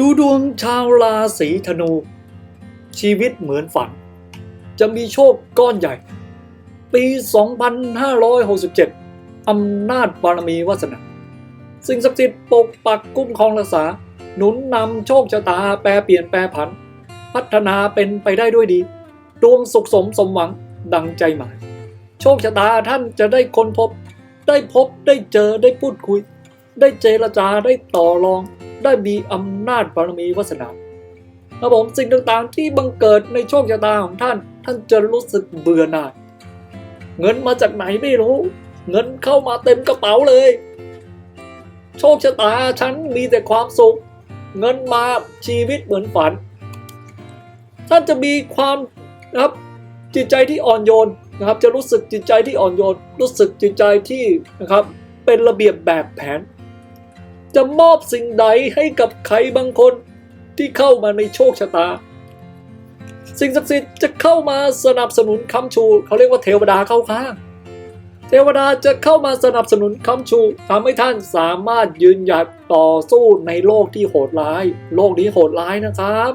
ดูดวงชาวราศีธนู ชีวิตเหมือนฝัน จะมีโชคก้อนใหญ่ ปี 2567 อำนาจบารมีวาสนาสิ่งศักดิ์สิทธิ์ปกปักคุ้มครองรักษา หนุนนำโชคชะตาแปรเปลี่ยนแปรผัน พัฒนาเป็นไปได้ด้วยดี ดวงสุขสมสมหวังดังใจหมาย โชคชะตาท่านจะได้ค้นพบ ได้พบได้เจอได้พูดคุย ได้เจรจาได้ต่อรอง ได้มีอำนาจบารมีวาสนาครับผมสิ่งต่างๆ ที่บังเกิดในโชคชะตาของท่าน ท่านจะรู้สึกเบื่อหน่าย เงินมาจากไหนไม่รู้ เงินเข้ามาเต็มกระเป๋าเลย โชคชะตาฉันมีแต่ความสุข เงินมาชีวิตเหมือนฝัน ท่านจะมีความนะครับจิตใจที่อ่อนโยนนะครับ จะรู้สึกจิตใจที่อ่อนโยน รู้สึกจิตใจที่นะครับ เป็นระเบียบแบบแผน จะมอบสิ่งใดให้กับใครบางคนที่เข้ามาในโชคชะตา สิ่งศักดิ์สิทธิ์จะเข้ามาสนับสนุนคำชู เขาเรียกว่าเทวดาเข้าข้าง เทวดาจะเข้ามาสนับสนุนคำชูทำให้ท่านสามารถยืนหยัดต่อสู้ในโลกที่โหดร้าย โลกนี้โหดร้ายนะครับ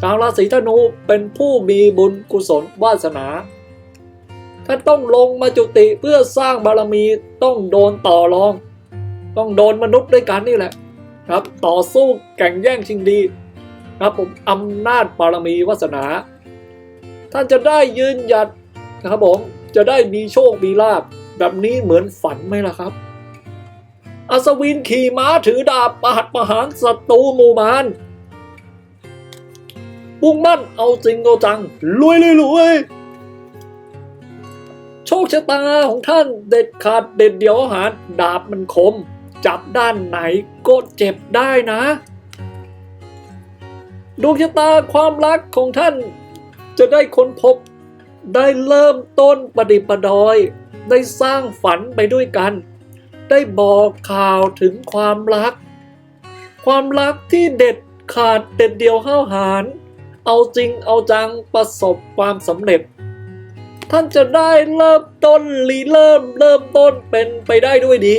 ชาวราศีธนูเป็นผู้มีบุญกุศลวาสนาท่านต้องลงมาจุติเพื่อสร้างบารมีต้องโดนต่อรอง ต้องโดนมนุษย์ด้วยกันนี่แหละ ครับ ต่อสู้แข่งแย่งชิงดี ครับผมอำนาจบารมีวาสนา ท่านจะได้ยืนหยัดนะครับผมจะได้มีโชคมีลาบแบบนี้เหมือนฝันไหมล่ะครับ อัศวินขี่ม้าถือดาบประหัตประหารศัตรูหมู่มารมุ่งมั่นเอาจริงเอาจังรวยเลยรวยโชคชะตาของท่านเด็ดขาดเด็ดเดียวหาดาบมันคม จับด้านไหนก็เจ็บได้นะ ดวงชะตาความรักของท่านจะได้ค้นพบ ได้เริ่มต้นประดิปดอย ได้สร้างฝันไปด้วยกัน ได้บอกข่าวถึงความรัก ความรักที่เด็ดขาดเด็ดเดียวห้าวหาญเอาจริงเอาจังประสบความสำเร็จ ท่านจะได้เริ่มต้นรีเริ่มเริ่มต้นเป็นไปได้ด้วยดี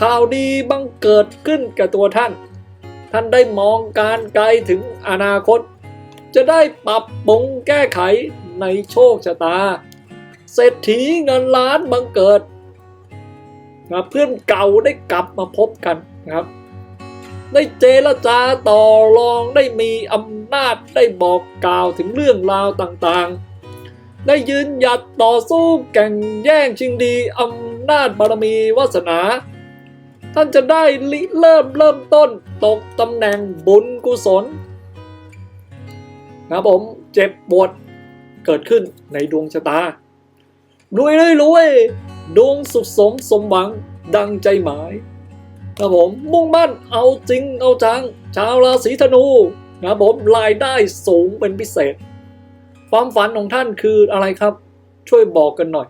ข่าวดีบังเกิดขึ้นกับตัวท่าน ท่านได้มองการไกลถึงอนาคต จะได้ปรับปรุงแก้ไขในโชคชะตา เศรษฐีเงินล้านบังเกิดนะเพื่อนเก่าได้กลับมาพบกันนะครับ ได้เจรจาต่อรองได้มีอำนาจได้บอกกล่าวถึงเรื่องราวต่างๆ ได้ยืนหยัดต่อสู้แข่งแย่งชิงดีอำนาจบารมีวาสนา ท่านจะได้ริเริ่มเริ่มต้น ตกตำแหน่งบุญกุศลนะผมเจ็บปวดเกิดขึ้นในดวงชะตารวยเลยรวยดวงสุขสมสมหวังดังใจหมายครับผมมุ่งมั่นเอาจริงเอาจัง ชาวราศีธนูนะผมรายได้สูงเป็นพิเศษ ความฝันของท่านคืออะไรครับ ช่วยบอกกันหน่อย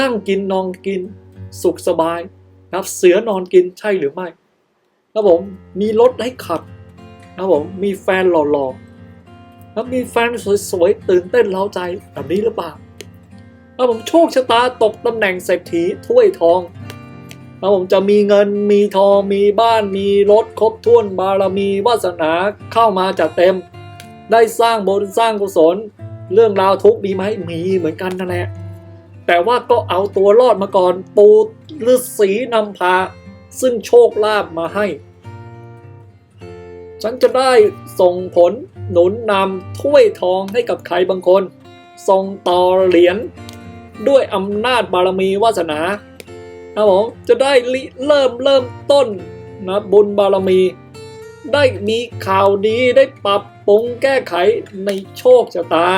นั่งกินนอนกิน สุขสบาย นะครับเสือนอนกินใช่หรือไม่ครับผมมีรถให้ขับนะครับผมมีแฟนหล่อๆแล้วมีแฟนสวยๆตื่นเต้นเล้าใจแบบนี้หรือเปล่าครับผมโชคชะตาตกตำแหน่งเศรษฐีถ้วยทองครับผมจะมีเงินมีทองมีบ้านมีรถครบถ้วนบารมีวาสนาเข้ามาจัดเต็ม ได้สร้างบุญสร้างกุศลเรื่องราวทุกมีไหมมีเหมือนกันนั่นแหละ แต่ว่าก็เอาตัวรอดมาก่อนปูฤาษีนำพา ซึ่งโชคลาภมาให้ ฉันจะได้ส่งผลหนุนนำถ้วยทองให้กับใครบางคน ส่งต่อเหรียญด้วยอำนาจบารมีวาสนาครับผมจะได้เริ่มเริ่มต้นนะบุญบารมี ได้มีข่าวดีได้ปรับปรุงแก้ไขในโชคชะตา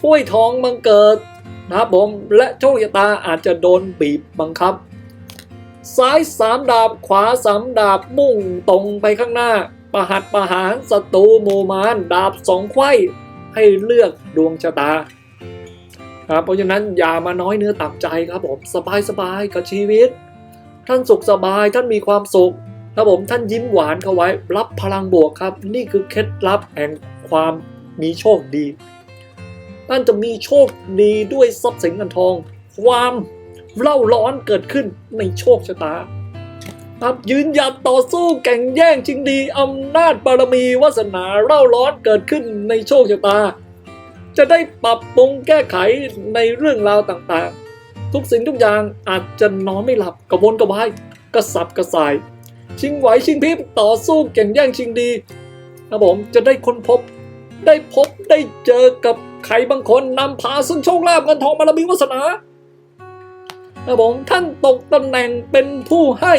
ถ้วยทองบังเกิด นะครับผมและโชคชะตาอาจจะโดนบีบบังคับ ซ้ายสามดาบขวาสามดาบมุ่งตรงไปข้างหน้า ประหัตประหารศัตรูโมมานดาบสองไขว้ให้เลือกดวงชะตาครับเพราะฉะนั้นอย่ามาน้อยเนื้อต่ำใจครับผมสบายสบายกับชีวิต ท่านสุขสบายท่านมีความสุขครับผมท่านยิ้มหวานเข้าไว้ รับพลังบวกครับ นี่คือเคล็ดลับแห่งความมีโชคดี ท่านจะมีโชคดีด้วยทรัพย์สินเงินทอง ความเล่าร้อนเกิดขึ้นในโชคชะตาครับยืนหยัดต่อสู้แข่งแย่งชิงดีอำนาจบารมีวาสนาเร่าร้อนเกิดขึ้นในโชคชะตา จะได้ปรับปรุงแก้ไขในเรื่องราวต่างๆ ทุกสิ่งทุกอย่างอาจจะนอนไม่หลับกระวนกระวายกระสับกระส่าย ชิงไหวชิงพริบต่อสู้แข่งแย่งชิงดีนะผมจะได้ค้นพบได้พบได้เจอกับ ใครบางคนนำพาซึ่งโชคลาภเงินทองบารมีวาสนานะผมท่านตกตำแหน่งเป็นผู้ให้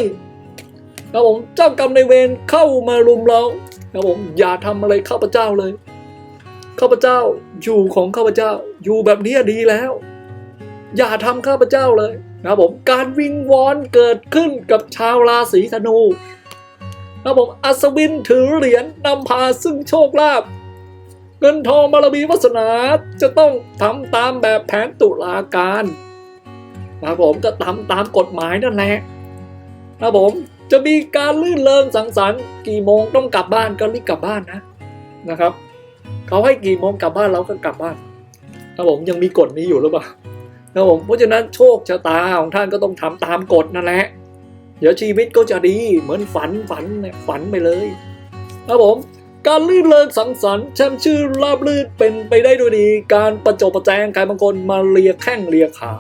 นะผมเจ้ากรรมในเวรเข้ามารุมเรานะผมอย่าทำอะไรข้าพเจ้าเลยข้าพเจ้าอยู่ของข้าพเจ้าอยู่แบบนี้ดีแล้ว อย่าทำข้าพเจ้าเลยนะผมการวิงวอนเกิดขึ้นกับชาวราศีธนูนะผมอัศวินถือเหรียญนำพาซึ่งโชคลาภ เงินทองบารมีวาสนาจะต้องทำตามแบบแผนตุลาการนะผมก็ทำตามกฎหมายนั่นแหละนะผมจะมีการลื่นเริงสังสรรค์กี่โมงต้องกลับบ้านก็รีบกลับบ้านนะนะครับเขาให้กี่โมงกลับบ้านเราก็กลับบ้านครับผมยังมีกฎนี้อยู่หรือเปล่าครับผมเพราะฉะนั้นโชคชะตาของท่านก็ต้องทำตามกฎนั่นแหละ เดี๋ยวชีวิตก็จะดีเหมือนฝันฝันเนี่ยฝันไปเลยครับผม การลื่นเลิงสังสรรค์แช่มชื่อราบลื่นเป็นไปได้ด้วยดี การประจบประแจงใครบางคนมาเลียแข้งเลียขา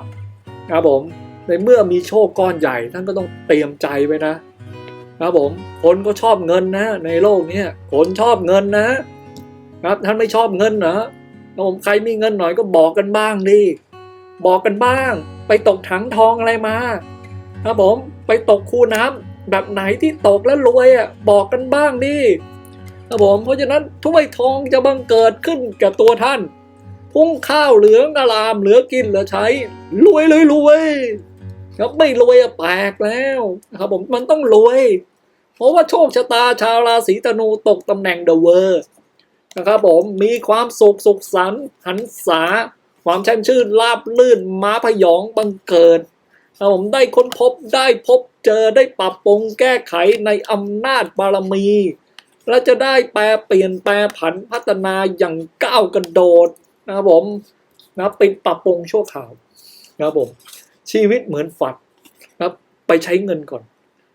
ครับผม ในเมื่อมีโชคก้อนใหญ่ท่านก็ต้องเตรียมใจไว้นะครับผม คนก็ชอบเงินนะ ในโลกนี้คนชอบเงินนะครับท่านไม่ชอบเงินเหรอครับผมใครมีเงินหน่อยก็บอกกันบ้างดิบอกกันบ้าง ไปตกถังทองอะไรมาครับผมไปตกคูน้ำแบบไหนที่ตกแล้วรวยอะบอกกันบ้างดิ ครับผมเพราะฉะนั้นถ้วยทองจะบังเกิดขึ้นกับตัวท่าน พุ่งข้าวเหลืองอารามเหลือกินเหลือใช้ รวยเลยรวยครับไม่รวยอะแปลกแล้วนะครับผมมันต้องรวย เพราะว่าโชคชะตาชาวราศีธนูตกตำแหน่งเดอะเวอร์นะครับผมมีความสุขสุขสันต์หันษา ความแช่มชื่นลาบลื่นม้าพยองบังเกิดครับผมได้ค้นพบได้พบเจอได้ปรับปรุงแก้ไขในอำนาจบารมี และจะได้แปลเปลี่ยนแปลผันพัฒนาอย่างก้าวกระโดดนะครับผมนะเป็นปรับปรุงชั่วข่าวนะครับผมชีวิตเหมือนฝันนะครับไปใช้เงินก่อน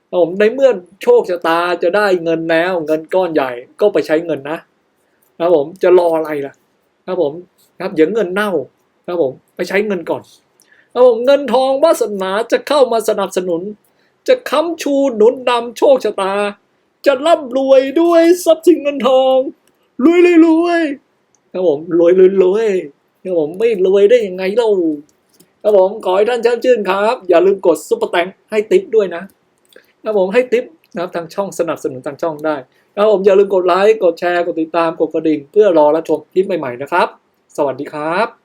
ครับผมในเมื่อโชคชะตาจะได้เงินแล้วเงินก้อนใหญ่ก็ไปใช้เงินนะนะครับผมจะรออะไรล่ะนะครับผมนะครับอย่าเงินเน่านะครับผมไปใช้เงินก่อนครับผมเงินทองวาสนาจะเข้ามาสนับสนุน จะค้ำชูหนุนนำโชคชะตา จะร่ำรวยด้วยทรัพย์สินเงินทองรวยเลยรวยครับผมรวยรวยรวยครับผมไม่รวยได้ยังไงเล่าครับผมขอให้ท่านแช่มชื่นครับ อย่าลืมกดซุปเปอร์แตงให้ติปด้วยนะครับผมให้ติปนะครับทางช่องสนับสนุนทางช่องได้ครับผมอย่าลืมกดไลค์กดแชร์กดติดตามกดกระดิ่ง เพื่อรอรับชมคลิปใหม่ๆนะครับ สวัสดีครับ